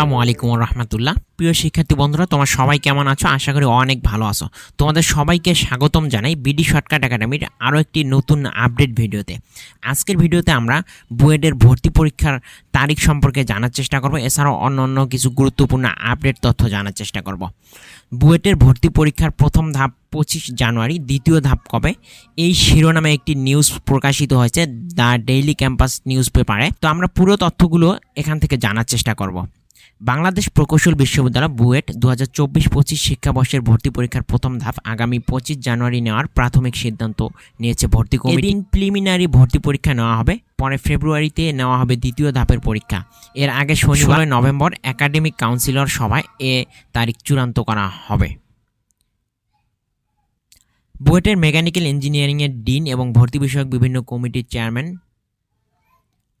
আসসালামু আলাইকুম রহমতুল্লাহ। প্রিয় শিক্ষার্থী বন্ধুরা, তোমার সবাই কেমন আছো? আশা করি অনেক ভালো আছো। তোমাদের সবাইকে স্বাগতম জানাই বিডি শর্টকাট একাডেমির আরও একটি নতুন আপডেট ভিডিওতে। আজকের ভিডিওতে আমরা বুয়েটের ভর্তি পরীক্ষার তারিখ সম্পর্কে জানার চেষ্টা করব। এছাড়াও অন্য অন্য কিছু গুরুত্বপূর্ণ আপডেট তথ্য জানার চেষ্টা করব। বুয়েটের ভর্তি পরীক্ষার প্রথম ধাপ পঁচিশ জানুয়ারি, দ্বিতীয় ধাপ কবে? এই শিরোনামে একটি নিউজ প্রকাশিত হয়েছে, দ্য ডেইলি ক্যাম্পাস নিউজ পেপারে। তো আমরা পুরো তথ্যগুলো এখান থেকে জানার চেষ্টা করব। বাংলাদেশ প্রকৌশল বিশ্ববিদ্যালয় বুয়েট দু হাজার চব্বিশ পঁচিশ শিক্ষাবর্ষের ভর্তি পরীক্ষার প্রথম ধাপ আগামী পঁচিশ জানুয়ারি নেওয়ার প্রাথমিক সিদ্ধান্ত নিয়েছে ভর্তি কমিটি। প্রিলিমিনারি ভর্তি পরীক্ষা নেওয়া হবে, পরে ফেব্রুয়ারিতে নেওয়া হবে দ্বিতীয় ধাপের পরীক্ষা। এর আগে শনিবার নভেম্বর একাডেমিক কাউন্সিলর সভায় এ তারিখ চূড়ান্ত করা হবে। বুয়েটের মেকানিক্যাল ইঞ্জিনিয়ারিংয়ের ডিন এবং ভর্তি বিষয়ক বিভিন্ন কমিটির চেয়ারম্যান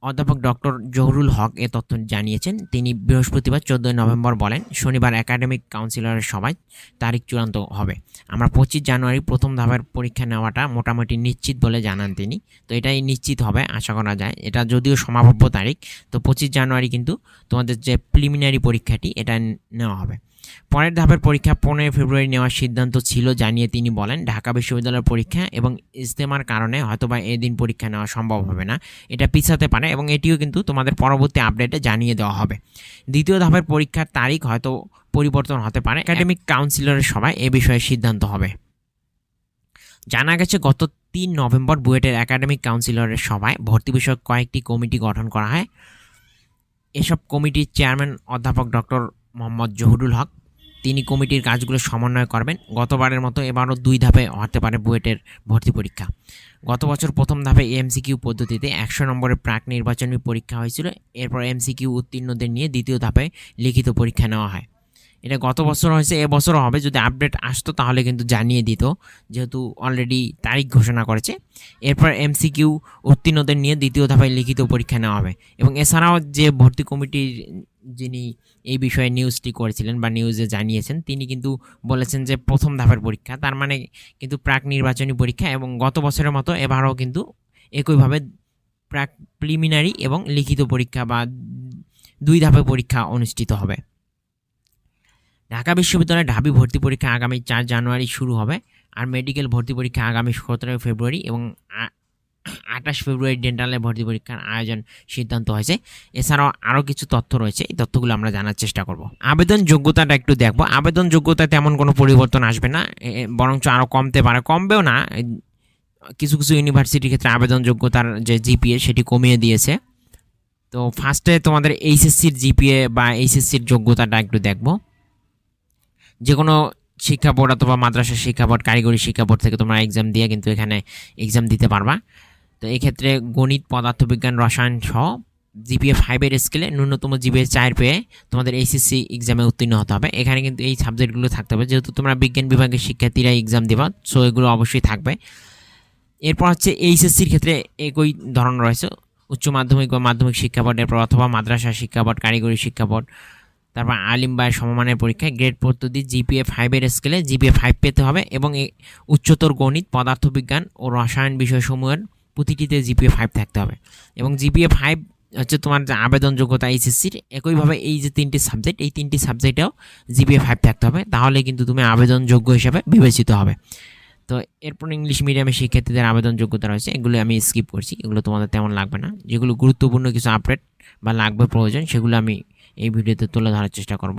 অধ্যাপক ডক্টর জহুরুল হক এ তথ্য জানিয়েছেন। তিনি বৃহস্পতিবার চোদ্দোই নভেম্বর বলেন, শনিবার একাডেমিক কাউন্সিলরের সভায় তারিখ চূড়ান্ত হবে। আমরা পঁচিশ জানুয়ারি প্রথম ধাপের পরীক্ষা নেওয়াটা মোটামুটি নিশ্চিত বলে জানান তিনি। তো এটাই নিশ্চিত হবে, আশা করা যায়। এটা যদিও সমাপব্য তারিখ, তো পঁচিশ জানুয়ারি কিন্তু তোমাদের যে প্রিলিমিনারি পরীক্ষাটি, এটা নেওয়া হবে। পরের ধাপের পরীক্ষা পনেরোই ফেব্রুয়ারি নেওয়ার সিদ্ধান্ত ছিল জানিয়ে তিনি বলেন ঢাকা বিশ্ববিদ্যালয়ের পরীক্ষা এবং ইজতেমার কারণে হয়তোবা এদিন পরীক্ষা নেওয়া সম্ভব হবে না। এটা পিছাতে পারে এবং এটিও কিন্তু তোমাদের পরবর্তী আপডেটে জানিয়ে দেওয়া হবে। দ্বিতীয় ধাপের পরীক্ষার তারিখ হয়তো পরিবর্তন হতে পারে। একাডেমিক কাউন্সিলরের সভায় এ বিষয়ে সিদ্ধান্ত হবে। জানা গেছে গত তিন নভেম্বর বুয়েটের একাডেমিক কাউন্সিলরের সভায় ভর্তি বিষয়ক কয়েকটি কমিটি গঠন করা হয়। এসব কমিটির চেয়ারম্যান অধ্যাপক ডক্টর মোহাম্মদ জহুরুল হক। তিনি কমিটির কাজগুলো সমন্বয় করবেন। গতবারের মতো এবারও দুই ধাপে হতে পারে বুয়েটের ভর্তি পরীক্ষা। গত বছর প্রথম ধাপে এমসিকিউ পদ্ধতিতে একশো নম্বরের প্রাক নির্বাচনী পরীক্ষা হয়েছিল। এরপর এমসিকিউ উত্তীর্ণদের নিয়ে দ্বিতীয় ধাপে লিখিত পরীক্ষা নেওয়া হয়। এটা গত বছর হয়েছে এবছরও হবে। যদি আপডেট আসতো তাহলে কিন্তু জানিয়ে দিত, যেহেতু অলরেডি তারিখ ঘোষণা করেছে। এরপর এমসিকিউ উত্তীর্ণদের নিয়ে দ্বিতীয় ধাপে লিখিত পরীক্ষা নেওয়া হবে। এবং এছাড়াও যে ভর্তি কমিটির যিনি এই বিষয়ে নিউজটি করেছিলেন বা নিউজে জানিয়েছেন, তিনি কিন্তু বলেছেন যে প্রথম ধাপের পরীক্ষা। তার মানে কিন্তু প্রাক নির্বাচনী পরীক্ষা এবং গত বছরের মতো এবারও কিন্তু একইভাবে প্রাক প্রিলিমিনারি এবং লিখিত পরীক্ষা বা দুই ধাপে পরীক্ষা অনুষ্ঠিত হবে। ঢাকা বিশ্ববিদ্যালয়ে ঢাবি ভর্তি পরীক্ষা আগামী চার জানুয়ারি শুরু হবে। আর মেডিকেল ভর্তি পরীক্ষা আগামী সতেরোই ফেব্রুয়ারি এবং আঠাশ ফেব্রুয়ারি ডেন্টালে ভর্তি পরীক্ষার আয়োজন সিদ্ধান্ত হয়েছে। এছাড়াও আরও কিছু তথ্য রয়েছে, এই তথ্যগুলো আমরা জানার চেষ্টা করব। আবেদন যোগ্যতাটা একটু দেখব। আবেদন যোগ্যতায় তেমন কোনো পরিবর্তন আসবে না বরঞ্চ আরও কমতে পারে, কমবেও না। কিছু কিছু ইউনিভার্সিটির ক্ষেত্রে আবেদন যোগ্যতার যে জিপিএ সেটি কমিয়ে দিয়েছে। তো ফার্স্টে তোমাদের এইচএসসির জিপিএ বা এইচএসসির যোগ্যতাটা একটু দেখব। যে কোনো শিক্ষা বোর্ড অথবা মাদ্রাসা শিক্ষা বোর্ড, কারিগরি শিক্ষা বোর্ড থেকে তোমরা এক্সাম দিয়ে কিন্তু এখানে এক্সাম দিতে পারবা। তো এক্ষেত্রে গণিত, পদার্থবিজ্ঞান, রসায়ন সহ জিপিএ ফাইভের স্কেলে ন্যূনতম জিপিএ চার পেয়ে তোমাদের এইচএসসি এক্সামে উত্তীর্ণ হতে হবে। এখানে কিন্তু এই সাবজেক্টগুলো থাকতে হবে। যেহেতু তোমরা বিজ্ঞান বিভাগের শিক্ষার্থীরা এক্সাম দেবা সো এগুলো অবশ্যই থাকবে। এরপর হচ্ছে এইচএসসির ক্ষেত্রে একই ধরন রয়েছে। উচ্চ মাধ্যমিক বা মাধ্যমিক শিক্ষা বোর্ডের পর অথবা মাদ্রাসা শিক্ষা বোর্ড, কারিগরি শিক্ষা বোর্ড, তারপর আলিম বা সমমানের পরীক্ষায় গ্রেড পদ্ধতি জিপিএ ফাইভের স্কেলে জিপিএ ফাইভ পেতে হবে এবং উচ্চতর গণিত, পদার্থবিজ্ঞান ও রসায়ন বিষয়সমূহের প্রতিটিতে জিপিএ ফাইভ থাকতে হবে। এবং জিপিএ ফাইভ হচ্ছে তোমার যে আবেদন যোগ্যতা এইচএসসির একইভাবে এই যে তিনটি সাবজেক্ট এই তিনটি সাবজেক্টেও জিপিএ ফাইভ থাকতে হবে। তাহলে কিন্তু তুমি আবেদন যোগ্য হিসাবে বিবেচিত হবে। তো এরপর ইংলিশ মিডিয়ামে শিক্ষার্থীদের আবেদন যোগ্যতা রয়েছে, এগুলো আমি স্কিপ করছি। এগুলো তোমাদের তেমন লাগবে না। যেগুলো গুরুত্বপূর্ণ কিছু আপডেট বা লাগবে প্রয়োজন, সেগুলো আমি এই ভিডিওতে তুলে ধরার চেষ্টা করব।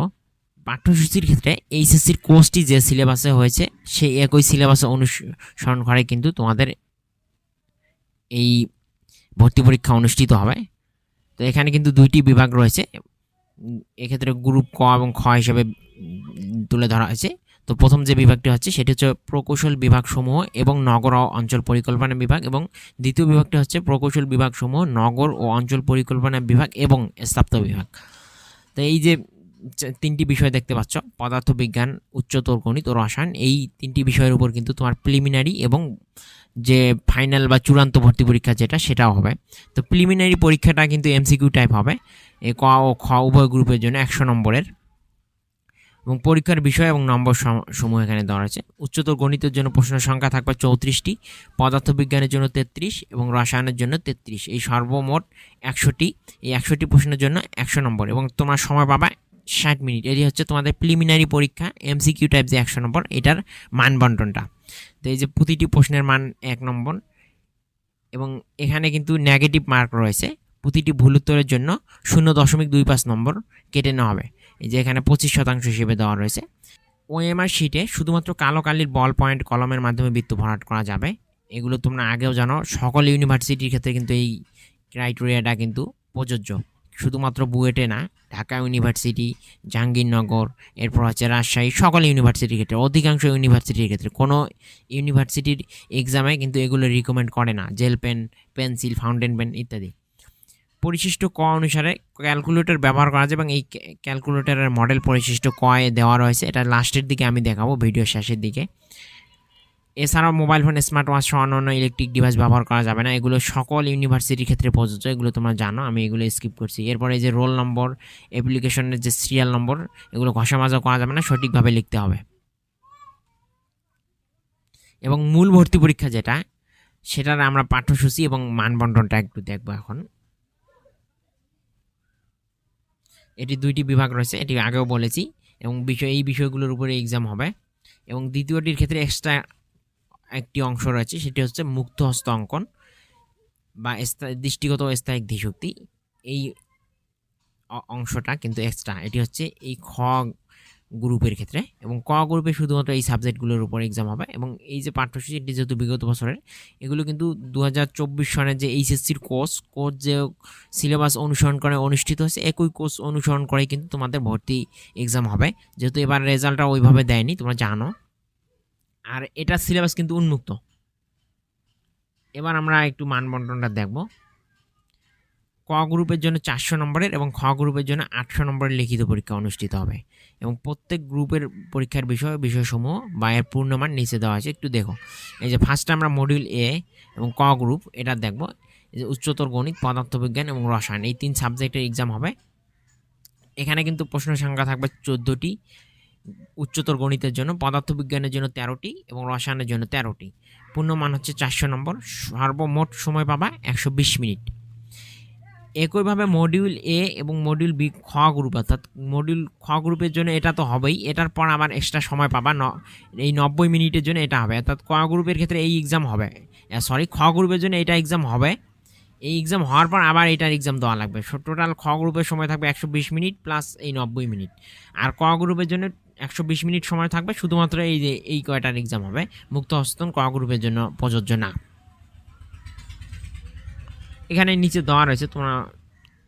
পাঠ্যসূচির ক্ষেত্রে এইচএসসির কোর্সটি যে সিলেবাসে হয়েছে, সেই একই সিলেবাসে অনুসরণ করে কিন্তু তোমাদের এই ভর্তি পরীক্ষা অনুষ্ঠিত হবে। তো এখানে কিন্তু দুইটি বিভাগ রয়েছে। এক্ষেত্রে গ্রুপ ক এবং খ হিসেবে তুলে ধরা হয়েছে। তো প্রথম যে বিভাগটি হচ্ছে, সেটি হচ্ছে প্রকৌশল বিভাগসমূহ এবং নগর ও অঞ্চল পরিকল্পনা বিভাগ এবং দ্বিতীয় বিভাগটি হচ্ছে প্রকৌশল বিভাগসমূহ, নগর ও অঞ্চল পরিকল্পনা বিভাগ এবং স্থাপ্ত বিভাগ। তো এই যে তিনটি বিষয় দেখতে পাচ্ছ, পদার্থবিজ্ঞান, উচ্চতর গণিত ও রসায়ন, এই তিনটি বিষয়ের উপর কিন্তু তোমার প্রিলিমিনারি এবং যে ফাইনাল বা চূড়ান্ত ভর্তি পরীক্ষা যেটা, সেটাও হবে। তো প্রিলিমিনারি পরীক্ষাটা কিন্তু এমসিকিউ টাইপ হবে। এ ক ও খ উভয় গ্রুপের জন্য একশো নম্বরের। এবং পরীক্ষার বিষয় এবং নম্বর সমূহ এখানে দেওয়া আছে উচ্চতর গণিতের জন্য প্রশ্ন সংখ্যা থাকবে চৌত্রিশটি, পদার্থবিজ্ঞানের জন্য তেত্রিশ, এবং রসায়নের জন্য তেত্রিশ। এই সর্বমোট একশোটি, এই একশোটি প্রশ্নের জন্য একশো নম্বর। এবং তোমার সময় পাবা ষাট মিনিট। এটি হচ্ছে তোমাদের প্রিলিমিনারি পরীক্ষা এমসিকিউ টাইপ যে একশো নম্বর, এটার মান বন্টনটা তো এই যে প্রতিটি প্রশ্নের মান এক নম্বর এবং এখানে কিন্তু নেগেটিভ মার্ক রয়েছে, প্রতিটি ভুল উত্তরের জন্য শূন্য দশমিক দুই পাঁচ নম্বর কেটে নেওয়া হবে। এই যে এখানে পঁচিশ শতাংশ হিসেবে দেওয়া রয়েছে। ওএমআর শিটে শুধুমাত্র কালো কালির বল পয়েন্ট কলমের মাধ্যমে বৃত্ত ভরাট করা যাবে। এগুলো তোমরা আগেও জানো, সকল ইউনিভার্সিটির ক্ষেত্রে কিন্তু এই ক্রাইটেরিয়াটা কিন্তু প্রযোজ্য। শুধুমাত্র বুয়েটে না ঢাকা ইউনিভার্সিটি, জাহাঙ্গীরনগর, এরপর হচ্ছে রাজশাহী, সকল ইউনিভার্সিটির ক্ষেত্রে, অধিকাংশ ইউনিভার্সিটির ক্ষেত্রে। কোনো ইউনিভার্সিটির এক্সামে কিন্তু এগুলো রিকমেন্ড করে না। Gel pen, pencil, fountain pen ইত্যাদি। পরিশিষ্ট ক অনুসারে ক্যালকুলেটর ব্যবহার করা যায় এবং এই ক্যালকুলেটরের মডেল পরিশিষ্ট কয়ে দেওয়া রয়েছে। এটা লাস্টের দিকে আমি দেখাবো ভিডিও শেষের দিকে। এছাড়াও মোবাইল ফোন স্মার্ট ওয়াচ সহ অন্যান্য ইলেকট্রিক ডিভাইস ব্যবহার করা যাবে না। এগুলো সকল ইউনিভার্সিটির ক্ষেত্রে প্রযোজ্য। এগুলো তোমরা জানো, আমি এগুলো স্কিপ করছি। এরপরে যে রোল নম্বর অ্যাপ্লিকেশনের যে সিরিয়াল নম্বর এগুলো ঘষা মাজা করা যাবে না, সঠিকভাবে লিখতে হবে। এবং মূল ভর্তি পরীক্ষা যেটা, সেটার আমরা পাঠ্যসূচি এবং মানবন্টনটা একটু দেখব এখন। এটি দুইটি বিভাগ রয়েছে, এটি আগেও বলেছি, এবং বিষয় এই বিষয়গুলোর উপরে এক্সাম হবে। এবং দ্বিতীয়টির ক্ষেত্রে এক্সট্রা একটি অংশ রয়েছে, সেটি হচ্ছে মুক্ত হস্ত অঙ্কন বা স্থায়ী- দৃষ্টিগত ও স্থায়িক ধীশক্তি এই অংশটা কিন্তু এক্সট্রা এটি হচ্ছে এই খ গ্রুপের ক্ষেত্রে এবং ক গ্রুপে শুধুমাত্র এই সাবজেক্টগুলোর উপর এক্সাম হবে এবং এই যে পাঠ্যসূচি এটি যেহেতু বিগত বছরের, এগুলো কিন্তু দু হাজার চব্বিশ সনের যে এইচএসসির কোর্স কোর্স যে সিলেবাস অনুসরণ করে অনুষ্ঠিত হয়েছে, একই কোর্স অনুসরণ করে কিন্তু তোমাদের ভর্তি এক্সাম হবে। যেহেতু এবার রেজাল্টটা ওইভাবে দেয়নি, তোমরা জানো। আর এটা সিলেবাস কিন্তু উন্মুক্ত। এবার আমরা একটু মানবন্টনটা দেখব। ক গ্রুপের জন্য চারশো নম্বরের এবং খ গ্রুপের জন্য আটশো নম্বরের লিখিত পরীক্ষা অনুষ্ঠিত হবে। এবং প্রত্যেক গ্রুপের পরীক্ষার বিষয় বিষয়সমূহ বা এর পূর্ণমান নিচে দেওয়া আছে। একটু দেখো। এই যে ফার্স্টে আমরা মডিউল এ এবং ক গ্রুপ এটা দেখব। এই যে উচ্চতর গণিত, পদার্থবিজ্ঞান এবং রসায়ন, এই তিন সাবজেক্টের এক্সাম হবে। এখানে কিন্তু প্রশ্ন সংখ্যা থাকবে চোদ্দোটি। উচ্চতর গণিতের জন্য, পদার্থবিজ্ঞানের জন্য তেরোটি এবং রসায়নের জন্য তেরোটি। পূর্ণমান হচ্ছে চারশো নম্বর। সর্বমোট সময় পাবা একশো বিশ মিনিট। একইভাবে মডিউল এ এবং মডিউল বি খ গ্রুপ অর্থাৎ মডিউল খ গ্রুপের জন্য এটা তো হবেই। এটার পর আবার এক্সট্রা সময় পাবা, ন এই নব্বই মিনিটের জন্য এটা হবে। অর্থাৎ ক গ্রুপের ক্ষেত্রে এই এক্সাম হবে। সরি খ গ্রুপের জন্য এটা এক্সাম হবে। এই এক্সাম হওয়ার পর আবার এটার এক্সাম দেওয়া লাগবে। টোটাল খ গ্রুপের সময় থাকবে একশো বিশ মিনিট প্লাস এই নব্বই মিনিট। আর ক গ্রুপের জন্য একশো বিশ মিনিট সময় থাকবে, শুধুমাত্র এই যে, এই কয়টার এক্সাম হবে? মুক্ত হস্তন, ক গ্রুপের জন্য প্রযোজ্য না। এখানে নিচে দেওয়া রয়েছে, তোমরা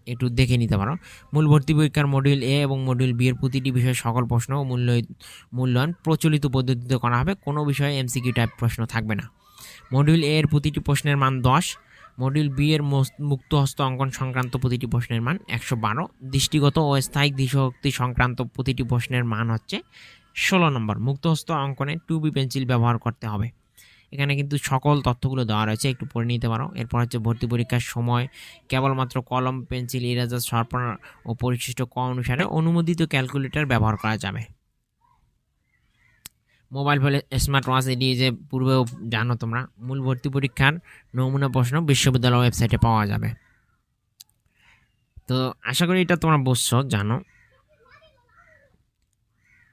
একটু দেখে নিতে পারো। মূল ভর্তি পরীক্ষার মডিউল এ এবং মডিউল বি এর প্রতিটি বিষয়ে সকল প্রশ্ন ও মূল্য, মূল্যায়ন প্রচলিত পদ্ধতিতে করা হবে। কোনো বিষয়ে এমসিকিউ টাইপ প্রশ্ন থাকবে না। মডিউল এ এর প্রতিটি প্রশ্নের মান দশ মডিউল বি এর মুক্ত হস্ত অঙ্কন সংক্রান্ত প্রতিটি প্রশ্নের মান একশো বারো। দৃষ্টিগত ও স্থায়ী দৃশ্যশক্তি সংক্রান্ত প্রতিটি প্রশ্নের মান হচ্ছে ষোলো নম্বর। মুক্ত হস্ত অঙ্কনে টু বি পেন্সিল ব্যবহার করতে হবে। এখানে কিন্তু সকল তথ্যগুলো দেওয়া রয়েছে, একটু পড়ে নিতে পারো। এরপর হচ্ছে ভর্তি পরীক্ষার সময়, কেবলমাত্র কলম, পেন্সিল, ইরেজার সরবরাহ ও পরিশিষ্ট ক অনুসারে অনুমোদিত ক্যালকুলেটর ব্যবহার করা যাবে। মোবাইল ফোনে স্মার্ট ওয়াচ এটি যে পূর্বেও জানো তোমরা, মূল ভর্তি পরীক্ষার নমুনা প্রশ্ন বিশ্ববিদ্যালয় ওয়েবসাইটে পাওয়া যাবে। তো আশা করি এটা তোমরা বুঝছ, জানো।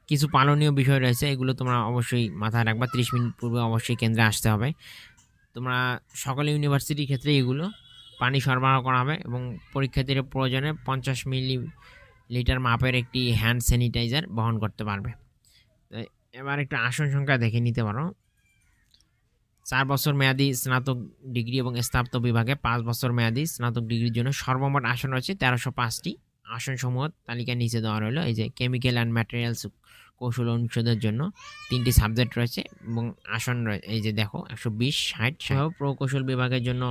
কিছু পালনীয় বিষয় রয়েছে, এগুলো তোমরা অবশ্যই মাথায় রাখবা, ত্রিশ মিনিট পূর্বে অবশ্যই কেন্দ্রে আসতে হবে। তোমরা সকল ইউনিভার্সিটির ক্ষেত্রে এগুলো পানি সরবরাহ করা হবে এবং পরীক্ষার্থীর প্রয়োজনে পঞ্চাশ মিলি লিটার মাপের একটি হ্যান্ড স্যানিটাইজার বহন করতে পারবে। এবার একটু আসন সংখ্যা দেখে নিতে পারো। চার বছর মেয়াদি স্নাতক ডিগ্রি এবং স্নাতক বিভাগে পাঁচ বছর মেয়াদি স্নাতক ডিগ্রির জন্য সর্বমোট আসন রয়েছে তেরোশো পাঁচটি। আসনসমূহ তালিকা নিচে দেওয়া রইল, এই যে কেমিক্যাল অ্যান্ড ম্যাটেরিয়ালস কৌশল অনুষদের জন্য তিনটি সাবজেক্ট রয়েছে এবং আসন রয়ে- এই যে দেখো একশো বিশ, ষাট সহ প্রকৌশল বিভাগের জন্য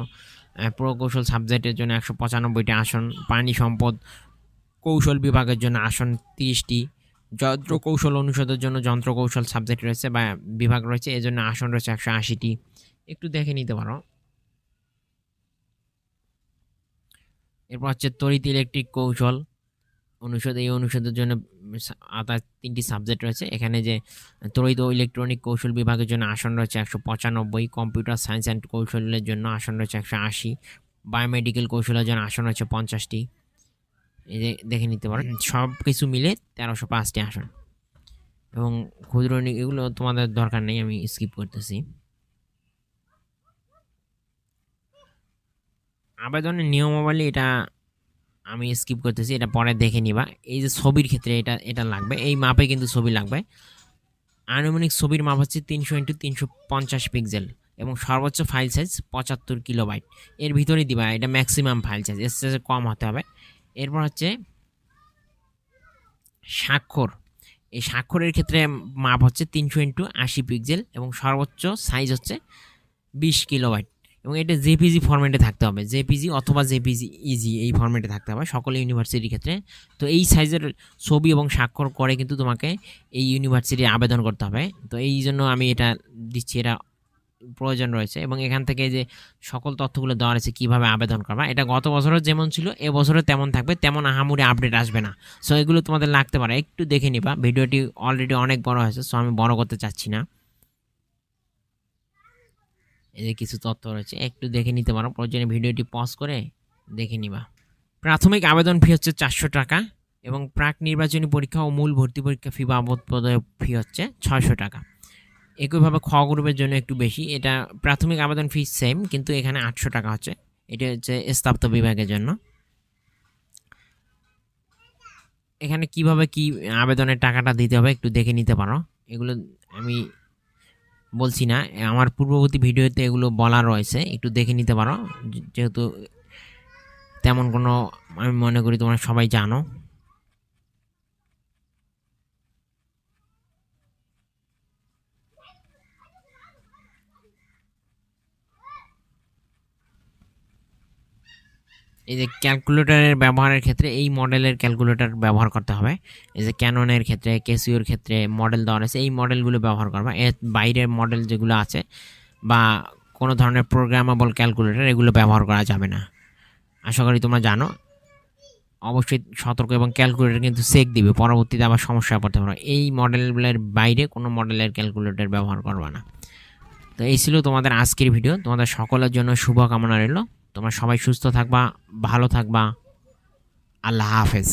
প্রকৌশল সাবজেক্টের জন্য একশো পঁচানব্বইটি আসন পানি সম্পদ কৌশল বিভাগের জন্য আসন তিরিশটি যন্ত্র কৌশল অনুষদের জন্য যন্ত্র কৌশল সাবজেক্ট রয়েছে বা বিভাগ রয়েছে, এজন্য আসন রয়েছে একশো আশিটি। একটু দেখে নিতে পারো। এরপর হচ্ছে তড়িৎ ইলেকট্রিক কৌশল অনুষদ, এই অনুষদের জন্য আদার তিনটি সাবজেক্ট রয়েছে। এখানে যে তড়িৎ ও ইলেকট্রনিক কৌশল বিভাগের জন্য আসন রয়েছে একশো পঁচানব্বই কম্পিউটার সায়েন্স অ্যান্ড কৌশলের জন্য আসন রয়েছে একশো আশি বায়োমেডিকেল কৌশলের জন্য আসন রয়েছে পঞ্চাশটি। দেখে নিতে পারো সব কিছু মিলে তেরোশো পাঁচটি আসন। এবং ক্ষুদ্র এগুলো তোমাদের দরকার নেই আমি স্কিপ করতেছি। আবেদনের নিয়মাবলী এটা আমি স্কিপ করতেছি এটা পরে দেখে নিবা। এই যে ছবির ক্ষেত্রে এটা এটা লাগবে এই মাপে কিন্তু ছবি লাগবে। আনুমানিক ছবির মাপ হচ্ছে তিনশো ইন্টু তিনশো পঞ্চাশ পিক্সেল এবং সর্বোচ্চ ফাইল সাইজ পঁচাত্তর কিলোবাইট। এর ভিতরেই দিবা এটা ম্যাক্সিমাম ফাইল সাইজ এর সাইজে কম হতে হবে। এরপর হচ্ছে স্বাক্ষর। এই স্বাক্ষরের ক্ষেত্রে মাপ হচ্ছে তিনশো ইন্টু আশি পিক্সেল এবং সর্বোচ্চ সাইজ হচ্ছে বিশ কিলোবাইট। এবং এটা জেপিজি ফরম্যাটে থাকতে হবে। জেপিজি অথবা জেপিজি ইজি এই ফরম্যাটে থাকতে হবে সকল ইউনিভার্সিটির ক্ষেত্রে। তো এই সাইজের ছবি এবং স্বাক্ষর করে কিন্তু তোমাকে এই ইউনিভার্সিটি আবেদন করতে হবে। তো এই জন্য আমি এটা দিচ্ছি, এটা প্রয়োজন রয়েছে এবং এখান থেকে যে সকল তথ্যগুলো দেওয়া রয়েছে, কীভাবে আবেদন করবা এটা গত বছরও যেমন ছিল এবছরও তেমন থাকবে, তেমন আহামুরি আপডেট আসবে না। সো এগুলো তোমাদের লাগতে পারে। একটু দেখে নিবা, ভিডিওটি অলরেডি অনেক বড় হয়েছে সো আমি বড় করতে চাচ্ছি না। যে কিছু তথ্য রয়েছে, একটু দেখে নিতে পারো, প্রয়োজনে ভিডিওটি পজ করে দেখে নিবা। প্রাথমিক আবেদন ফি হচ্ছে চারশো টাকা এবং প্রাক নির্বাচনী পরীক্ষা ও মূল ভর্তি পরীক্ষা ফি বাবদ ফি হচ্ছে ছয়শো টাকা। একইভাবে খ গ্রুপের জন্য একটু বেশি। এটা প্রাথমিক আবেদন ফি সেম কিন্তু এখানে আটশো টাকা হচ্ছে। এটা হচ্ছে স্থাপত্য বিভাগের জন্য। এখানে কীভাবে কি আবেদনের টাকাটা দিতে হবে একটু দেখে নিতে পারো। এগুলো আমি বলছি না, আমার পূর্ববর্তী ভিডিওতে এগুলো বলা রয়েছে, একটু দেখে নিতে পারো। যেহেতু তেমন কোনো, আমি মনে করি তোমরা সবাই জানো। এই যে ক্যালকুলেটরের ব্যবহারের ক্ষেত্রে, এই মডেলের ক্যালকুলেটর ব্যবহার করতে হবে। এই যে ক্যাননের ক্ষেত্রে, কেসিওর ক্ষেত্রে মডেল দেওয়া আছে এই মডেলগুলো ব্যবহার করবা এর বাইরের মডেল যেগুলো আছে বা কোনো ধরনের প্রোগ্রামেবল ক্যালকুলেটর এগুলো ব্যবহার করা যাবে না। আশা করি তোমরা জানো। অবশ্যই সতর্ক এবং ক্যালকুলেটর কিন্তু চেক দিবে, পরবর্তীতে আবার সমস্যায় পড়তে পারো। এই মডেলগুলোর বাইরে কোনো মডেলের ক্যালকুলেটর ব্যবহার করবা না। তো এই ছিল তোমাদের আজকের ভিডিও তোমাদের সকলের জন্য শুভকামনা রইল। তোমরা সবাই সুস্থ থাকবা ভালো থাকবা। আল্লাহ হাফেজ।